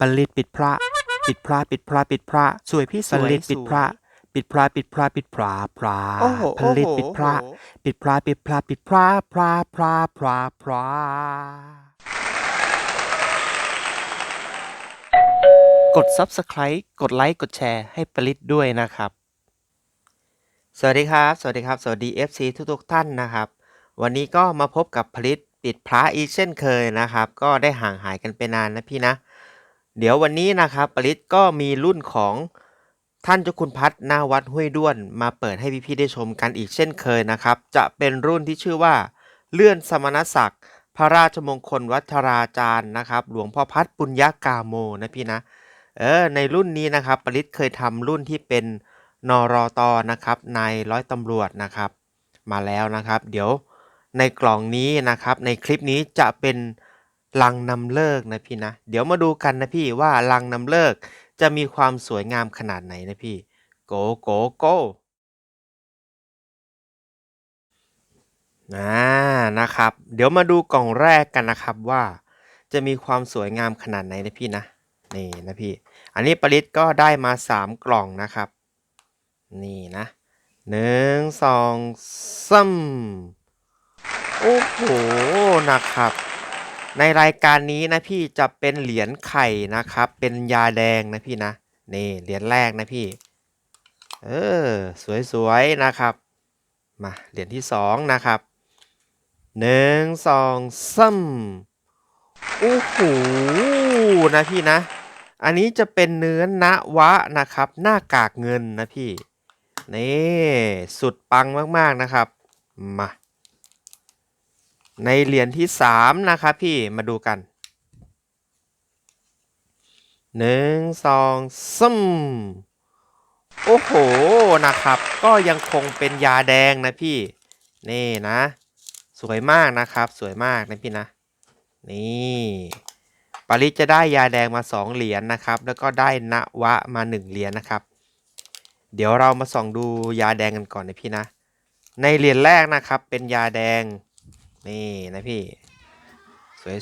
ปลิดปิดพระ ปิดพระปิดพระปิดพระสวยพี่สปวยลิดปิดพระปิดพระปิดพระปิดพระพระโอ้โหผลิตปิดพระโอ้โหปิดพระปิดพระปิดพระพระพระพระพระกด subscribe กดไลค์กดแชร์ให้ปลิดด้วยนะครับ สวัสดีครับ สวัสดีครับ สวัสดี FC ทุกๆท่านนะครับ วันนี้ก็มาพบกับผลิตปิดพระอีกเช่นเคยนะครับ ก็ได้ห่างหายกันไปนานนะพี่นะ เดี๋ยววันนี้นะครับปริศก็มีรุ่นของท่านเจ้าคุณพัฒนาวัดห้วยด้วน มาเปิดให้พี่ๆได้ชมกันอีกเช่นเคยนะครับ จะเป็นรุ่นที่ชื่อว่า เลื่อนสมณศักดิ์ พระราชมงคลวัชราจารย์นะครับ หลวงพ่อพัฒปุญญากาโมนะพี่นะเออในรุ่นนี้นะครับปริศเคยทำรุ่นที่เป็นนรอตอนะครับนายร้อยตำรวจนะครับ มาแล้วนะครับ เดี๋ยวในกล่องนี้นะครับ ในคลิปนี้จะเป็น ลังนำเลิกนะพี่นะ เดี๋ยวมาดูกันนะพี่ว่าลังนำเลิกจะมีความสวยงามขนาดไหนนะพี่ โกโกโกอ่านะครับ เดี๋ยวมาดูกล่องแรกกันนะครับว่าจะมีความสวยงามขนาดไหนนะพี่นะ นี่นะพี่ อันนี้ปริศก็ได้มา 3 กล่องนะครับ นี่นะหนึ่งสองสามโอ้โห นะครับ ในรายการนี้นะพี่จะเป็นเหรียญไข่นะครับ เป็นยาแดงนะพี่นะนี่เหรียญแรกนะพี่ เออสวยๆนะครับ มาเหรียญที่สองนะครับหนึ่งสองสามโอ้โหนะพี่นะ อันนี้จะเป็นเนื้อนะวะนะครับ หน้ากากเงินนะพี่นี่สุดปังมากๆนะครับ มา ในเหรียญที่สามนะครับพี่มาดูกันหนึ่งสองซ้ำโอ้โหนะครับ ก็ยังคงเป็นยาแดงนะพี่ นี่นะ สวยมากนะครับ สวยมากนะพี่นะ นี่ปาริจะได้ยาแดงมาสองเหรียญนะครับ แล้วก็ได้นวะมาหนึ่งเหรียญนะครับ เดี๋ยวเรามาส่องดูยาแดงกันก่อนนะพี่นะ ในเหรียญแรกนะครับเป็นยาแดง นี่นะพี่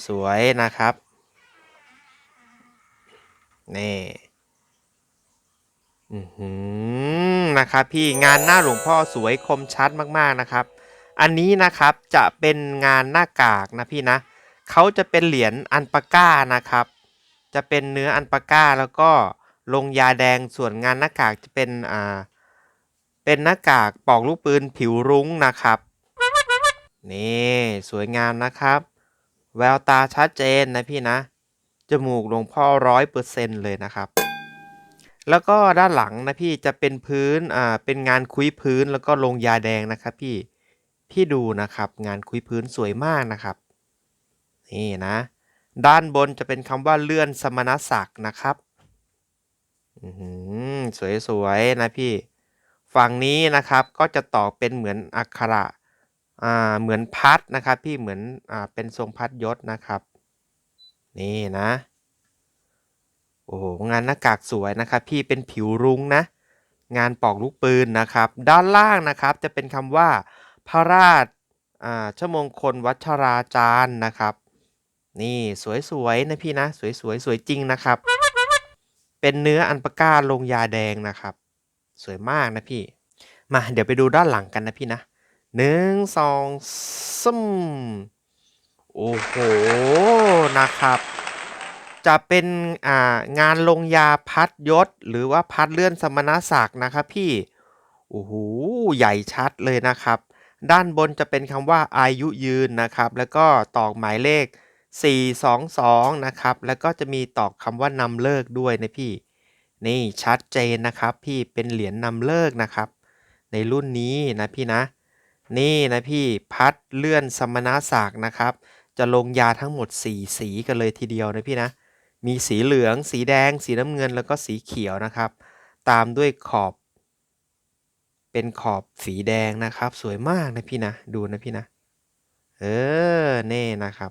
สวยๆนะครับ นี่อือหือนะครับพี่งานหน้าหลวงพ่อสวยคมชัดมากๆนะครับ อันนี้นะครับจะเป็นงานหน้ากากนะพี่นะเขาจะเป็นเหรียญอันปาก้านะครับ จะเป็นเนื้ออันปาก้าแล้วก็ลงยาแดงส่วนงานหน้ากากจะเป็นอ่าเป็นหน้ากากปอกลูกปืนผิวรุ้งนะครับ นี่สวยงามนะครับ แววตาชัดเจนนะพี่นะ จมูกหลวงพ่อร้อยเปอร์เซ็นเลยนะครับ แล้วก็ด้านหลังนะพี่จะเป็นพื้นอ่าเป็นงานคุยพื้นแล้วก็ลงยาแดงนะครับพี่ พี่ดูนะครับงานคุยพื้นสวยมากนะครับ นี่นะ ด้านบนจะเป็นคำว่าเลื่อนสมณศักดิ์นะครับอืสวยๆนะพี่ ฝั่งนี้นะครับก็จะต่อเป็นเหมือนอักขระ อ่าเหมือนพัดนะครับพี่เหมือนอ่าเป็นทรงพัดยศนะครับ นี่นะโอ้โหงานหน้ากากสวยนะครับ พี่เป็นผิวรุ้งนะ งานปอกลูกปืนนะครับ ด้านล่างนะครับจะเป็นคำว่า พระราชอ่าชมงคลวัชราจารย์นะครับ นี่สวยๆนะพี่นะ สวยๆสวยจริงนะครับ เป็นเนื้ออันปาก้าลงยาแดงนะครับ สวยมากนะพี่ มาเดี๋ยวไปดูด้านหลังกันนะพี่นะ หนึ่งสองซ้ำโอ้โห นะครับ จะเป็นอ่างานลงยาพัดยศ หรือว่าพัดเลื่อนสมณศักดิ์นะครับพี่โอ้โหใหญ่ชัดเลยนะครับ ด้านบนจะเป็นคำว่าอายุยืนนะครับ แล้วก็ตอกหมายเลข 422 นะครับ แล้วก็จะมีตอกคำว่านำเลิกด้วยนะพี่ นี่ชัดเจนนะครับ พี่เป็นเหรียญนำเลิกนะครับ ในรุ่นนี้นะพี่นะ นี่นะพี่พัดเลื่อนสมณศักดิ์นะครับ จะลงยาทั้งหมด 4 สีกันเลยทีเดียวนะพี่นะ มีสีเหลือง สีแดง สีน้ำเงินแล้วก็สีเขียวนะครับ ตามด้วยขอบ เป็นขอบสีแดงนะครับ สวยมากนะพี่นะ ดูนะพี่นะ เออเน่นะครับ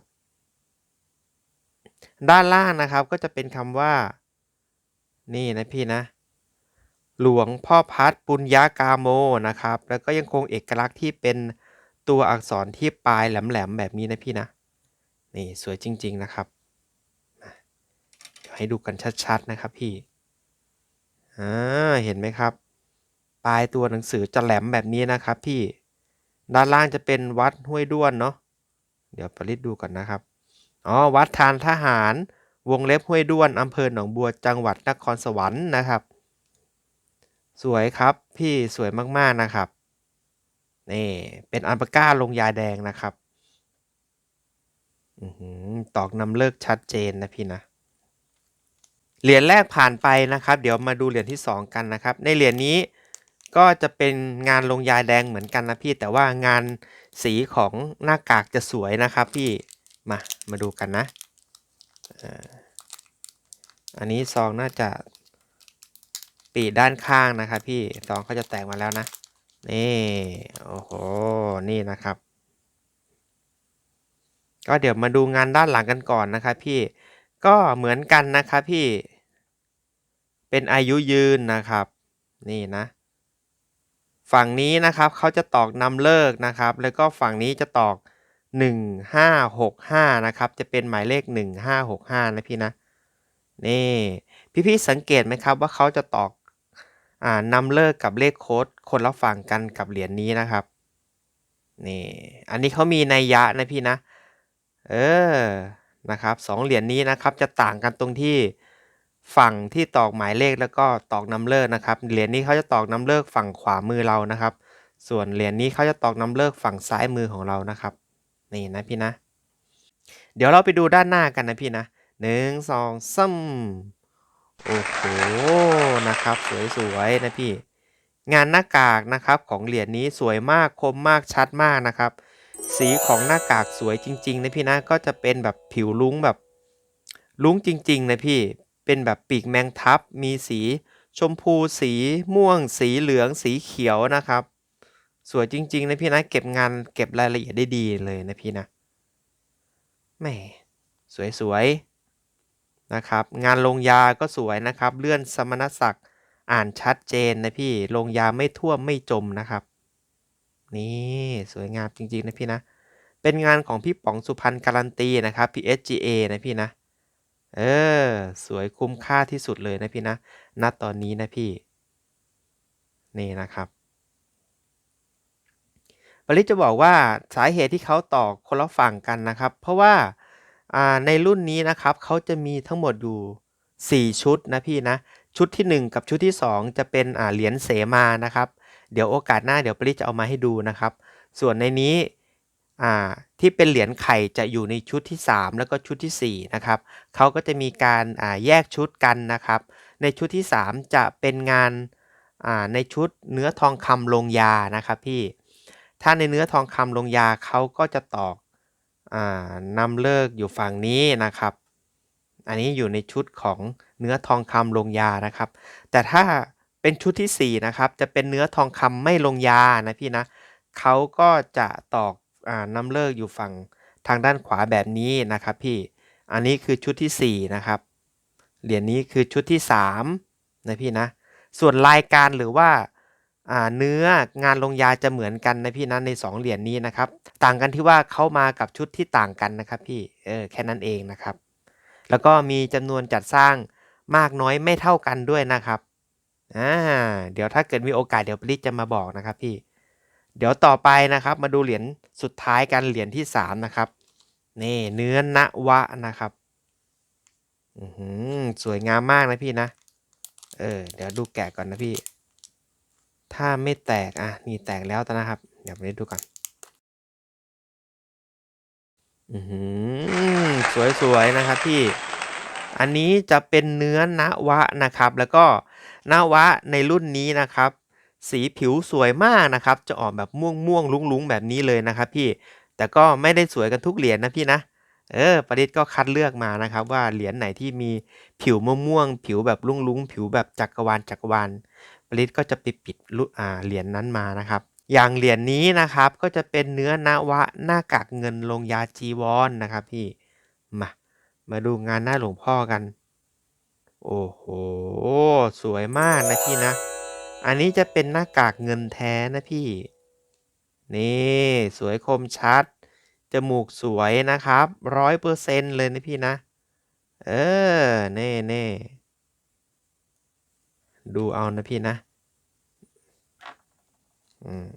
ด้านล่างนะครับก็จะเป็นคำว่า นี่นะพี่นะ หลวงพ่อพัดปุญญากาโมนะครับ แล้วก็ยังคงเอกลักษณ์ที่เป็นตัวอักษรที่ปลายแหลมๆแบบนี้นะพี่นะ นี่สวยจริง ๆนะครับเดี๋ยวให้ดูกันชัด ๆ นะครับพี่ อ่า เห็นไหมครับ ปลายตัวหนังสือจะแหลมแบบนี้นะครับพี่ ด้านล่างจะเป็นวัดห้วยด้วนเนาะ เดี๋ยวปริศดูก่อนนะครับ อ๋อ วัดทานทหาร วงเล็บห้วยด้วนอำเภอหนองบัวจังหวัดนครสวรรค์นะครับ สวยครับพี่สวยมากๆนะครับ นี่เป็นอัลปาก้าลงยาแดงนะครับอตอกนำเลิกชัดเจนนะพี่นะ เหรียญแรกผ่านไปนะครับ เดี๋ยวมาดูเหรียญที่ 2 กันนะครับ ในเหรียญนี้ก็จะเป็นงานลงยาแดงเหมือนกันนะพี่ แต่ว่างานสีของหน้ากากจะสวยนะครับพี่ มามาดูกันนะอันนี้ซองน่าจะ ปีด้านข้างนะครับ พี่ซองเขาจะแตกมาแล้วนะนี่โอ้โหนี่นะครับ ก็เดี๋ยวมาดูงานด้านหลังกันก่อนนะครับ พี่ก็เหมือนกันนะครับพี่เป็นอายุยืนนะครับ นี่นะ ฝั่งนี้นะครับเขาจะตอกนำเลิกนะครับ แล้วก็ฝั่งนี้จะตอก 1565นะครับจะเป็นหมายเลข 1565นะพี่นะนี่พี่ๆสังเกตไหมครับว่าเขาจะตอก นำเลิกกับเลขโค้ดคนละฝั่งกันกับเหรียญนี้นะครับนี่อันนี้เขามีนัยยะนะพี่นะ เออนะครับสองเหรียญนี้นะครับจะต่างกันตรงที่ฝั่งที่ตอกหมายเลขแล้วก็ตอกนำเลิกนะครับเหรียญนี้เขาจะตอกนำเลิกฝั่งขวามือเรานะครับ ส่วนเหรียญนี้เขาจะตอกนำเลิกฝั่งซ้ายมือของเรานะครับนี่นะพี่นะ เดี๋ยวเราไปดูด้านหน้ากันนะพี่นะหนึ่งสองซ้ำ โอ้โหนะครับ สวยๆนะพี่ งานหน้ากากนะครับของเหรียญนี้สวยมากคมมากชัดมากนะครับ สีของหน้ากากสวยจริง ๆ นะพี่นะก็จะเป็นแบบผิวลุ้งแบบลุ้งจริง ๆ นะพี่เป็นแบบปีกแมงทับมีสีชมพูสีม่วง สีเหลืองสีเขียวนะครับ สวยจริง ๆ นะพี่นะ เก็บงานเก็บรายละเอียดได้ดีเลยนะพี่นะแหมสวยๆ นะครับ งานลงยาก็สวยนะครับ เลื่อนสมณศักดิ์อ่านชัดเจนนะพี่ ลงยาไม่ท่วมไม่จมนะครับ นี่สวยงามจริงๆนะพี่นะ เป็นงานของพี่ป๋องสุพรรณการันตีนะครับ PSGA นะพี่นะ เออ สวยคุ้มค่าที่สุดเลยนะพี่นะ ณ ตอนนี้นะพี่ นี่นะครับปริจะบอกว่าสาเหตุที่เขาต่อคนละฝั่งกันนะครับ เพราะว่า ในรุ่นนี้นะครับเขาจะมีทั้งหมดอยู่ 4 ชุดนะพี่นะ ชุดที่ 1 กับชุดที่ 2 จะเป็นเหรียญเสมานะครับ เดี๋ยวโอกาสหน้าเดี๋ยวปริจะเอามาให้ดูนะครับ ส่วนในนี้ที่เป็นเหรียญไข่จะอยู่ในชุดที่ 3 แล้วก็ชุดที่ 4 นะครับเขาก็จะมีการแยกชุดกันนะครับ ในชุดที่ 3 จะเป็นงานในชุดเนื้อทองคำลงยานะครับพี่ถ้าในเนื้อทองคำลงยาเขาก็จะตอก นำเลิกอยู่ฝั่งนี้นะครับ อันนี้อยู่ในชุดของเนื้อทองคำลงยานะครับ แต่ถ้าเป็นชุดที่ 4 นะครับ จะเป็นเนื้อทองคำไม่ลงยานะพี่นะเขาก็จะตอกอนำเลิกอยู่ฝั่งทางด้านขวาแบบนี้นะครับพี่อันนี้คือชุดที่ 4 นะครับ เหรียญนี้คือชุดที่3นะพี่นะ ส่วนรายการหรือว่า เนื้องานลงยาจะเหมือนกันนะพี่นะใน 2 เหรียญนี้นะครับ ต่างกันที่ว่าเข้ามากับชุดที่ต่างกันนะครับพี่เออแค่นั้นเองนะครับ แล้วก็มีจำนวนจัดสร้างมากน้อยไม่เท่ากันด้วยนะครับอ่าเดี๋ยวถ้าเกิดมีโอกาสเดี๋ยวปริจะมาบอกนะครับพี่ เดี๋ยวต่อไปนะครับ มาดูเหรียญสุดท้ายกันเหรียญที่ 3 นะครับนี่เนื้อนวะนะครับอืสวยงามมากนะพี่นะ เออ เดี๋ยวดูแกะก่อนนะพี่ ถ้าไม่แตก อะ นี่แตกแล้วนะครับ เดี๋ยวไปดูก่อน อือสวยๆนะครับพี่ อันนี้จะเป็นเนื้อนวะนะครับ แล้วก็นวะในรุ่นนี้นะครับ สีผิวสวยมากนะครับ จะออกแบบม่วงม่วงลุ้งลุ้งแบบนี้เลยนะครับพี่ แต่ก็ไม่ได้สวยกันทุกเหรียญนะพี่นะ เออ ปริศก็คัดเลือกมานะครับ ว่าเหรียญไหนที่มีผิวม่วงม่วงผิวแบบลุ้งลุ้งผิวแบบจักรวาลจักรวาล ปริศก็จะไปปิดอ่าเหรียญนนั้นมานะครับ อย่างเหรียญนี้นะครับก็จะเป็นเนื้อนวะหน้ากากเงินลงยาจีวรนนะครับพี่มามาดูงานหน้าหลวงพ่อกัน โอ้โห สวยมากนะพี่นะ อันนี้จะเป็นหน้ากากเงินแท้นะพี่ นี่สวยคมชัด จมูกสวยนะครับร้อยเปอร์เซ็นเลยนะพี่นะ เออ เน่เน่ ดูเอานะพี่นะอืม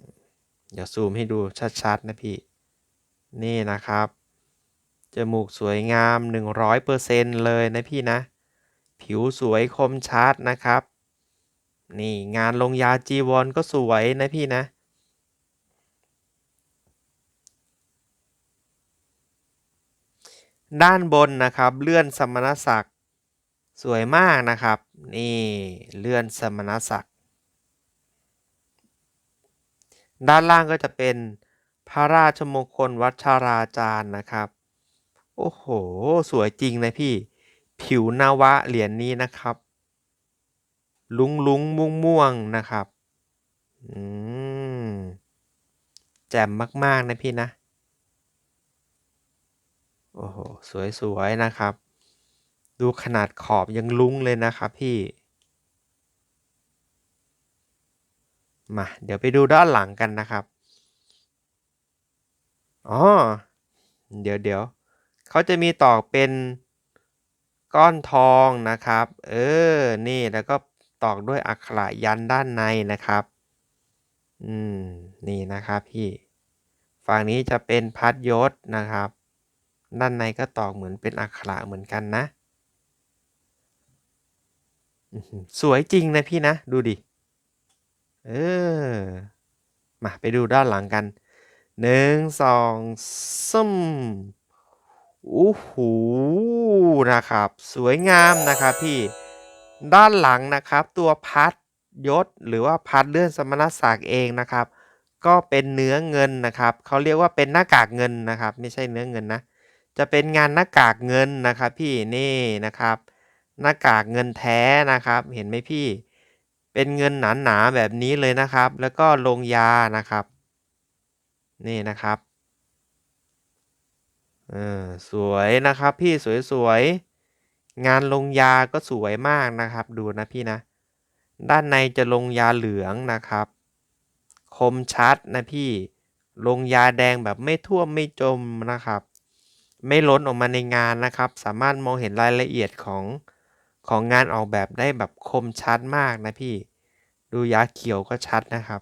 เดี๋ยวซูมให้ดูชัดๆนะพี่ นี่นะครับ จมูกสวยงาม 100%เลยนะพี่นะ ผิวสวยคมชัดนะครับ นี่งานลงยาจีวรก็สวยนะพี่นะด้านบนนะครับ เลื่อนสมณศักดิ์ สวยมากนะครับ นี่เลื่อนสมณศักดิ์ ด้านล่างก็จะเป็นพระราชมงคลวัชราจารย์นะครับ โอ้โห สวยจริงนะพี่ ผิวนาวะเหรียญนนี้นะครับ ลุงลุงม่วงม่วงนะครับ อืม แจ่มมาก ๆ นะพี่นะ โอ้โห สวย ๆ นะครับ ดูขนาดขอบยังลุ้งเลยนะครับพี่ มาเดี๋ยวไปดูด้านหลังกันนะครับ อ๋อ เดี๋ยวเดี๋ยวเขาจะมีตอกเป็นก้อนทองนะครับ เออ นี่แล้วก็ตอกด้วยอักขระยันด้านในนะครับ อืม นี่นะครับพี่ ฝั่งนี้จะเป็นพัดยศนะครับ ด้านในก็ตอกเหมือนเป็นอักขระเหมือนกันนะ สวยจริงนะพี่นะ ดูดิ เออ มาไปดูด้านหลังกันหนึ่งสองซึมโอ้โหนะครับ สวยงามนะครับพี่ด้านหลังนะครับตัวพัดยศหรือว่าพัดเลื่อนสมณศักดิ์เองนะครับ ก็เป็นเนื้อเงินนะครับเขาเรียกว่าเป็นหน้ากากเงินนะครับ ไม่ใช่เนื้อเงินนะ จะเป็นงานหน้ากากเงินนะครับพี่นี่นะครับ หน้ากากเงินแท้นะครับ เห็นไหมพี่ เป็นเงินหนาๆแบบนี้เลยนะครับ แล้วก็ลงยานะครับ นี่นะครับเออสวยนะครับพี่สวยๆ งานลงยาก็สวยมากนะครับ ดูนะพี่นะ ด้านในจะลงยาเหลืองนะครับ คมชัดนะพี่ ลงยาแดงแบบไม่ท่วมไม่จมนะครับ ไม่ล้นออกมาในงานนะครับ สามารถมองเห็นรายละเอียดของ ของงานออกแบบได้แบบคมชัดมากนะพี่ ดูยาเขียวก็ชัดนะครับ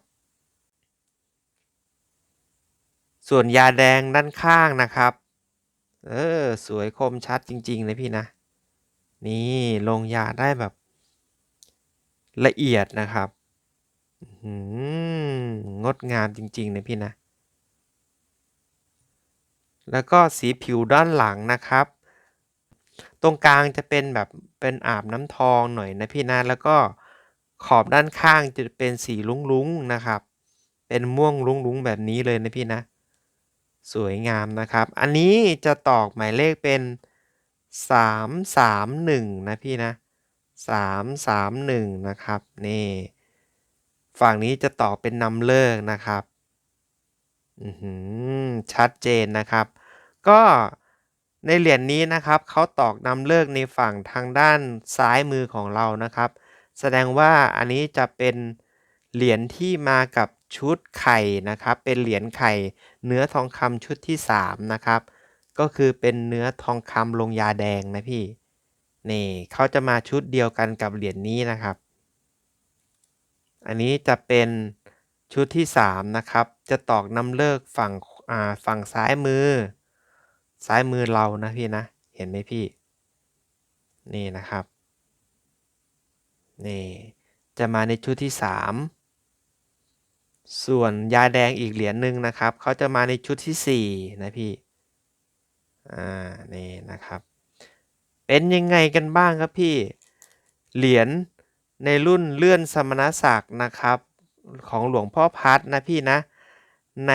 ส่วนยาแดงด้านข้างนะครับ เออ สวยคมชัดจริงๆเลยพี่นะ นี่ลงยาได้แบบ ละเอียดนะครับงดงามจริงๆเลยพี่นะ แล้วก็สีผิวด้านหลังนะครับ ตรงกลางจะเป็นแบบเป็นอาบน้ำทองหน่อยนะพี่นะแล้วก็ขอบด้านข้างจะเป็นสีลุ้งๆนะครับ เป็นม่วงลุ้งๆแบบนี้เลยนะพี่นะ สวยงามนะครับ อันนี้จะตอกหมายเลขเป็นสามสามหนึ่งนะพี่นะสามสามหนึ่งนะครับนี่ฝั่งนี้จะตอกเป็นนำเลิกนะครับ ชัดเจนนะครับ ก็ ในเหรียญนนี้นะครับเขาตอกนำเลิกในฝั่งทางด้านซ้ายมือของเรานะครับ แสดงว่าอันนี้จะเป็นเหรียญที่มากับชุดไข่นะครับ เป็นเหรียญไข่ เนื้อทองคำชุดที่ 3 นะครับ ก็คือเป็นเนื้อทองคำลงยาแดงนะพี่นี่เขาจะมาชุดเดียวกันกับเหรียญนนี้นะครับ อันนี้จะเป็นชุดที่ 3 นะครับ จะตอกนำเลิกฝั่งฝั่งซ้ายมือ ซ้ายมือเรานะพี่นะ เห็นไหมพี่ นี่นะครับ นี่ จะมาในชุดที่ 3 ส่วนยาแดงอีกเหรียญหนึ่งนะครับ เขาจะมาในชุดที่ 4 นะพี่ อ่า นี่นะครับ เป็นยังไงกันบ้างครับพี่ เหรียญในรุ่นเลื่อนสมณศักดิ์นะครับ ของหลวงพ่อพัดนะพี่นะ ใน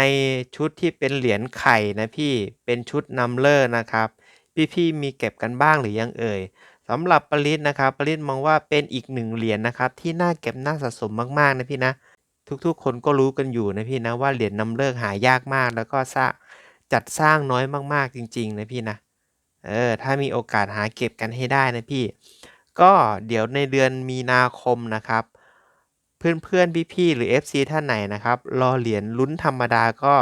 ชุดที่เป็นเหรียญไข่นะพี่ เป็นชุดนัมเลอร์นะครับ พี่ๆมีเก็บกันบ้างหรือยังเอ่ยสำหรับปริศนะครับปริศมองว่าเป็นอีกหนึ่งเหรียญนะครับ ที่น่าเก็บน่าสะสมมากๆนะพี่นะ ทุกๆ คนก็รู้กันอยู่นะพี่นะว่าเหรียญนำเลิกหายากมาก แล้วก็สร้างจัดสร้างน้อยมากๆจริง ๆ นะพี่นะเออถ้ามีโอกาสหาเก็บกันให้ได้นะพี่ ก็เดี๋ยวในเดือนมีนาคมนะครับ เพื่อนๆพี่ๆหรือ FC ท่านไหนนะครับ รอเหรียญลุ้นธรรมดาก็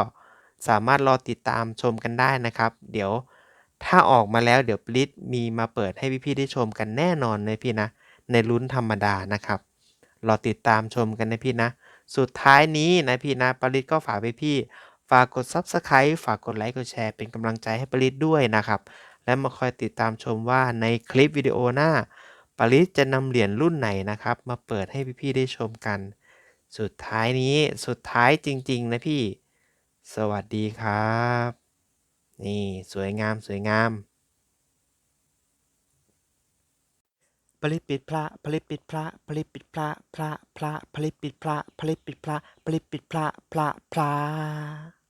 สามารถรอติดตามชมกันได้นะครับ เดี๋ยวถ้าออกมาแล้วเดี๋ยวปลิดมีมาเปิดให้พี่ๆได้ชมกันแน่นอนนะพี่นะ ในลุ้นธรรมดานะครับ รอติดตามชมกันนะพี่นะ สุดท้ายนี้นะพี่นะปริศก็ฝากไปพี่ ฝากกด Subscribe ฝากกดไลค์กดแชร์เป็นกำลังใจให้ปริศด้วยนะครับ และมาคอยติดตามชมว่าในคลิปวิดีโอหน้า ปริศจะนำเหรียญรุ่นไหนนะครับ มาเปิดให้พี่ๆได้ชมกัน สุดท้ายนี้สุดท้ายจริง ๆ นะพี่ สวัสดีครับ นี่สวยงามสวยงามผลิตปิดพระผลิตปิดพระผลิตปิดพระพระพระผลิตปิดพระผลิตปิดพระผลิตปิดพระพระพระ